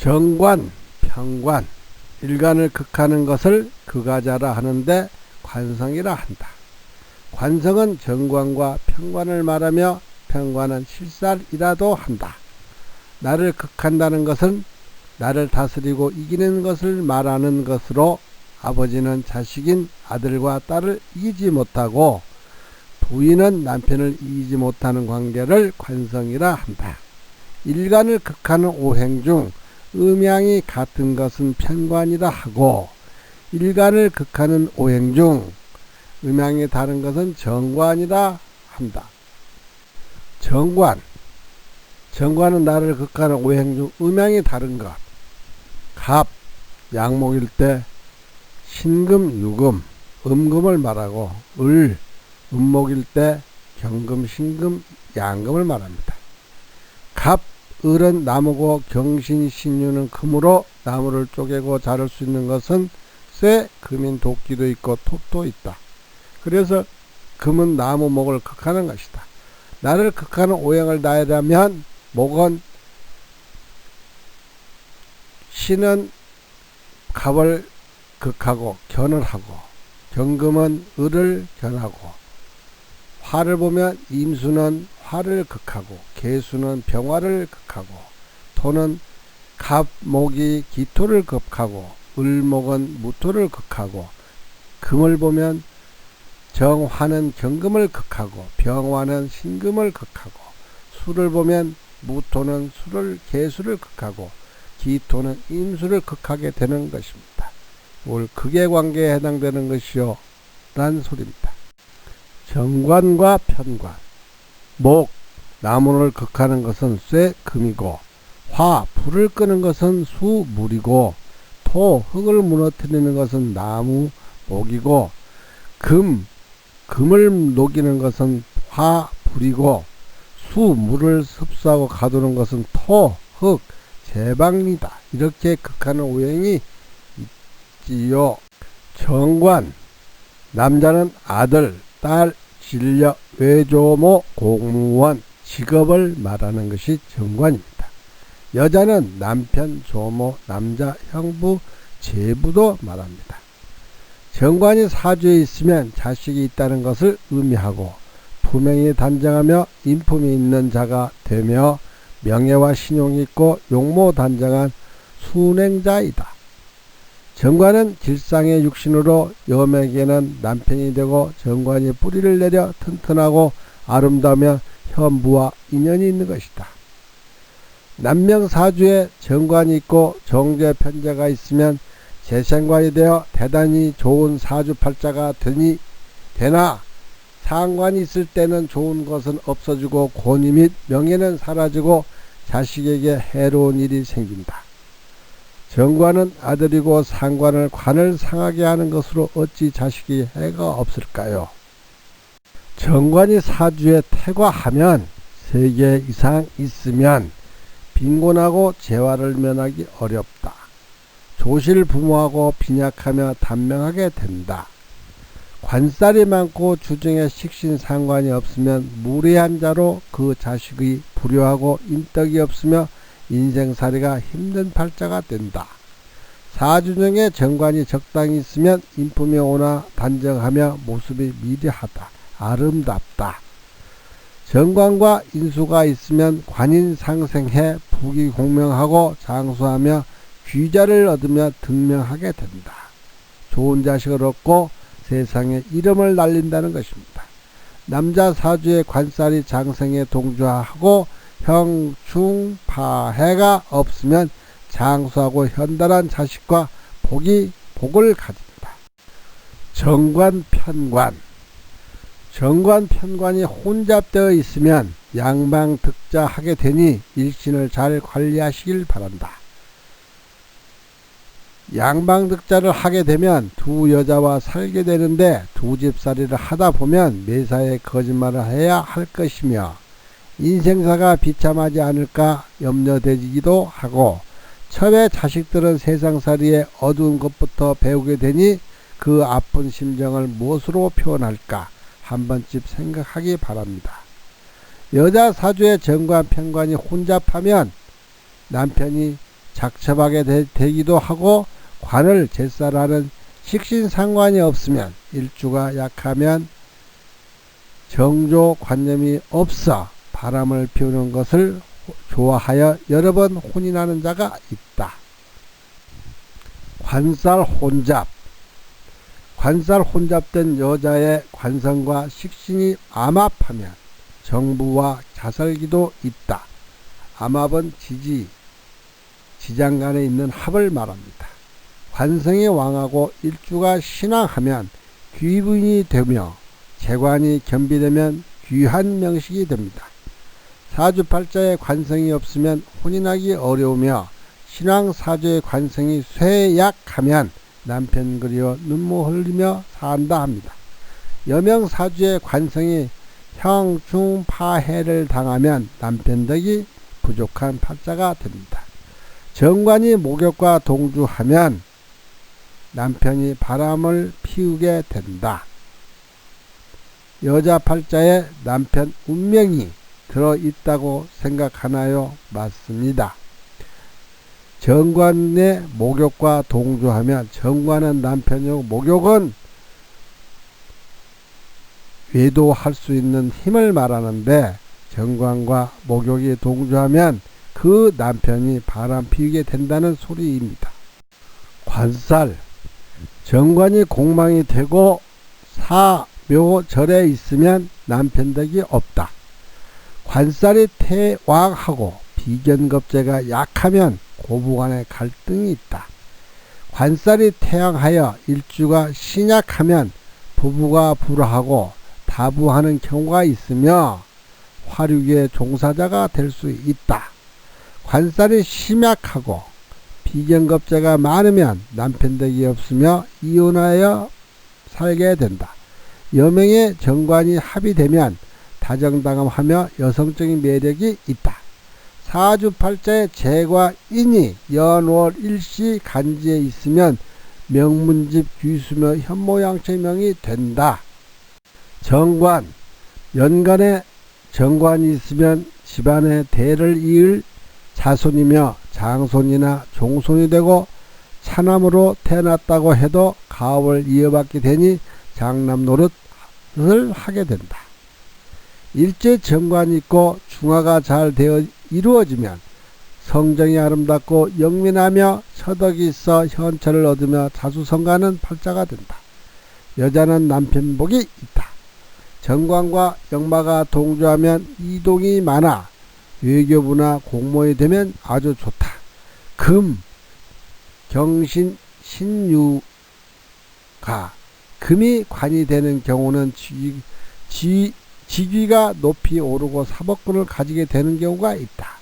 정관, 평관, 일간을 극하는 것을 극하자라 하는데 관성이라 한다. 관성은 정관과 평관을 말하며 평관은 실살이라도 한다. 나를 극한다는 것은 나를 다스리고 이기는 것을 말하는 것으로 아버지는 자식인 아들과 딸을 이기지 못하고 부인은 남편을 이기지 못하는 관계를 관성이라 한다. 일간을 극하는 오행 중 음양이 같은 것은 편관이라 하고 일간을 극하는 오행 중 음양이 다른 것은 정관이라 한다. 정관 정관은 나를 극하는 오행 중 음양이 다른 것. 갑 양목일 때 신금 유금 음금을 말하고 을 음목일 때 경금 신금 양금을 말합니다. 갑 을은 나무고 경신 신유는 금으로 나무를 쪼개고 자를 수 있는 것은 쇠 금인 도끼도 있고 톱도 있다. 그래서 금은 나무 목을 극하는 것이다. 나를 극하는 오행을 나열하면 목은 신은 갑을 극하고 견을 하고 경금은 을을 견하고 화를 보면 임수는 화를 극하고 개수는 병화를 극하고 토는 갑목이 기토를 극하고 을목은 무토를 극하고 금을 보면 정화는 경금을 극하고 병화는 신금을 극하고 수를 보면 무토는 수를 개수를 극하고 기토는 임수를 극하게 되는 것입니다. 올 극의 관계에 해당되는 것이요 란 소리입니다. 정관과 편관 목 나무를 극하는 것은 쇠 금이고 화 불을 끄는 것은 수 물이고 토 흙을 무너뜨리는 것은 나무 목이고 금 금을 녹이는 것은 화 불이고 수 물을 흡수하고 가두는 것은 토 흙 제방이다. 이렇게 극하는 오행이 있지요. 정관 남자는 아들 딸 진력 외조모 공무원 직업을 말하는 것이 정관입니다. 여자는 남편, 조모, 남자, 형부, 제부도 말합니다. 정관이 사주에 있으면 자식이 있다는 것을 의미하고 품행이 단정하며 인품이 있는 자가 되며 명예와 신용이 있고 용모 단정한 순행자이다. 정관은 길상의 육신으로 여맥에는 남편이 되고 정관이 뿌리를 내려 튼튼하고 아름다우며 현부와 인연이 있는 것이다. 남명사주에 정관이 있고 정제 편제가 있으면 재생관이 되어 대단히 좋은 사주팔자가 되니 되나 상관이 있을 때는 좋은 것은 없어지고 권위 및 명예는 사라지고 자식에게 해로운 일이 생긴다. 정관은 아들이고 상관을 관을 상하게 하는 것으로 어찌 자식이 해가 없을까요? 정관이 사주에 태과하면 세 개 이상 있으면 빈곤하고 재화를 면하기 어렵다. 조실 부모하고 빈약하며 단명하게 된다. 관살이 많고 주정에 식신 상관이 없으면 무례한 자로 그 자식의 불효하고 인덕이 없으며 인생살이가 힘든 팔자가 된다. 사주정에 정관이 적당히 있으면 인품이 오나 단정하며 모습이 미려하다. 아름답다. 정관과 인수가 있으면 관인 상생해 부귀 공명하고 장수하며 귀자를 얻으며 등명하게 된다. 좋은 자식을 얻고 세상에 이름을 날린다는 것입니다. 남자 사주의 관살이 장생에 동조하고 형충파해가 없으면 장수하고 현달한 자식과 복이 복을 가진다. 정관 편관 정관 편관이 혼잡되어 있으면 양방 득자하게 되니 일신을 잘 관리하시길 바란다. 양방득자를 하게 되면 두 여자와 살게 되는데 두 집살이를 하다 보면 매사에 거짓말을 해야 할 것이며 인생사가 비참하지 않을까 염려되기도 하고 처음에 자식들은 세상살이의 어두운 것부터 배우게 되니 그 아픈 심정을 무엇으로 표현할까 한 번쯤 생각하기 바랍니다. 여자 사주의 정관 편관이 혼잡하면 남편이 작첩하게 되, 되기도 하고 관을 제살하는 식신상관이 없으면 일주가 약하면 정조관념이 없어 바람을 피우는 것을 좋아하여 여러 번 혼인하는 자가 있다. 관살 혼잡 관살 혼잡된 여자의 관성과 식신이 암압하면 정부와 자살기도 있다. 암압은 지지, 지장간에 있는 합을 말합니다. 관성이 왕하고 일주가 신앙하면 귀분이 되며 재관이 겸비되면 귀한 명식이 됩니다. 사주팔자의 관성이 없으면 혼인하기 어려우며 신앙 사주의 관성이 쇠약하면 남편 그리워 눈물 흘리며 산다 합니다. 여명 사주의 관성이 형중파해를 당하면 남편 덕이 부족한 팔자가 됩니다. 정관이 목욕과 동주하면 남편이 바람을 피우게 된다. 여자 팔자에 남편 운명이 들어 있다고 생각하나요? 맞습니다. 정관의 목욕과 동조하면 정관은 남편이고 목욕은 외도할 수 있는 힘을 말하는데 정관과 목욕이 동조하면 그 남편이 바람 피우게 된다는 소리입니다. 관살 정관이 공망이 되고 사묘절에 있으면 남편 덕이 없다. 관살이 태왕하고 비견겁제가 약하면 고부간에 갈등이 있다. 관살이 태양하여 일주가 신약하면 부부가 불화하고 다부하는 경우가 있으며 화류의 종사자가 될 수 있다. 관살이 심약하고 비견겁제가 많으면 남편 덕이 없으며 이혼하여 살게 된다. 여명의 정관이 합의되면 다정다감하며 여성적인 매력이 있다. 사주팔자의 재과 인이 연월 일시 간지에 있으면 명문집 귀수며 현모양처명이 된다. 정관 연간에 정관이 있으면 집안의 대를 이을 자손이며 장손이나 종손이 되고 차남으로 태어났다고 해도 가업을 이어받게 되니 장남 노릇을 하게 된다. 일제 정관이 있고 중화가 잘 되어 이루어지면 성정이 아름답고 영민하며 서덕이 있어 현철을 얻으며 자수성가는 팔자가 된다. 여자는 남편 복이 있다. 정관과 역마가 동조하면 이동이 많아 외교부나 공무원이 되면 아주 좋다. 금, 경신, 신유가 금이 관이 되는 경우는 지, 지, 직위가 높이 오르고 사법권을 가지게 되는 경우가 있다.